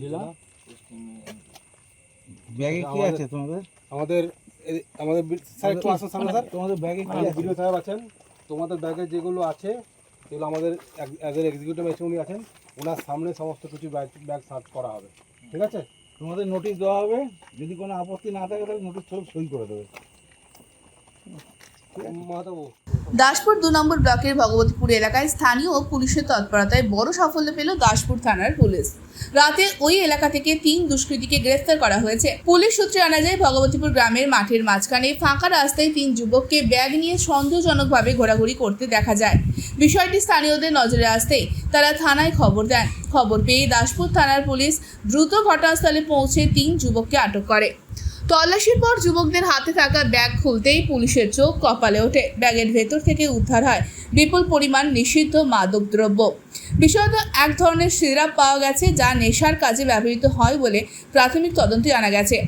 জেলা? ব্যাগে কি আছে তোমাদের? আমাদের আমাদের স্যার একটু আসুন সামনে স্যার। তোমাদের ব্যাগে কি আছে? ভিডিও সাহেব আছেন। তোমাদের ব্যাগে যেগুলো আছে সেগুলো আমাদের অ্যাজ এক্সিকিউটিভ এসে উনি আছেন। ওনার সামনে সমস্ত কিছু ব্যাগ ব্যাগ সার্চ করা হবে। ঠিক আছে? তোমাদের নোটিশ দেওয়া হবে। যদি কোনো আপত্তি না থাকে তাহলে নোটিশ সই করে দেবে। মাহাতো দাসপুর দু নম্বর ব্লকের ভগবতীপুর এলাকায় স্থানীয় পুলিশের তৎপরতায় বড় সাফল্য পেল দাসপুর থানার পুলিশ। রাতে ওই এলাকা থেকে তিন দুষ্কৃতীকে গ্রেফতার করা হয়েছে। পুলিশ সূত্রে জানা যায়, ভগবতীপুর গ্রামের মাঠের মাঝখানে ফাঁকা রাস্তায় তিন যুবককে ব্যাগ নিয়ে সন্দেহজনকভাবে ঘোরাঘুরি করতে দেখা যায়। বিষয়টি স্থানীয়দের নজরে আসতেই তারা থানায় খবর দেন। খবর পেয়ে দাসপুর থানার পুলিশ দ্রুত ঘটনাস্থলে পৌঁছে তিন যুবককে আটক করে। তল্লাশির পর যুবকদের হাতে থাকা ব্যাগ খুলতেই পুলিশের চোখ কপালে ওঠে। ব্যাগের ভেতর থেকে উদ্ধার হয় বিপুল পরিমাণ নিষিদ্ধ মাদকদ্রব্য। বিষয়ত এক ধরনের সিরাপ পাওয়া গেছে যা নেশার কাজে ব্যবহৃত হয় বলে প্রাথমিক তদন্তে জানা গেছে।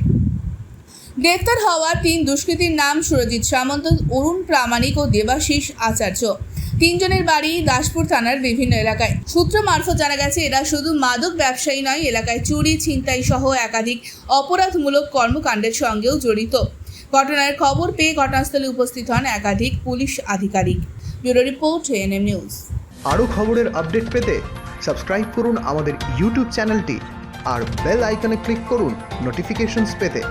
গ্রেফতার হওয়া তিন দুষ্কৃতীর নাম সুরজিৎ সামন্ত, অরুণ প্রামাণিক ও দেবাশিস আচার্য। তিনজনের বাড়ি দাসপুর থানার বিভিন্ন এলাকায়। সূত্র মারফত জানা গেছে, এরা শুধু মাদক ব্যবসায়ী নয়, এলাকায় চুরি, ছিনতাই সহ একাধিক অপরাধমূলক কর্মকাণ্ডের সঙ্গেও জড়িত। ঘটনার খবর পেয়ে ঘটনাস্থলে উপস্থিত হন একাধিক পুলিশ আধিকারিক। Bureau report NM news. আরও খবরের আপডেট পেতে সাবস্ক্রাইব করুন আমাদের ইউটিউব চ্যানেলটি আর বেল আইকনে ক্লিক করুন নোটিফিকেশনস পেতে।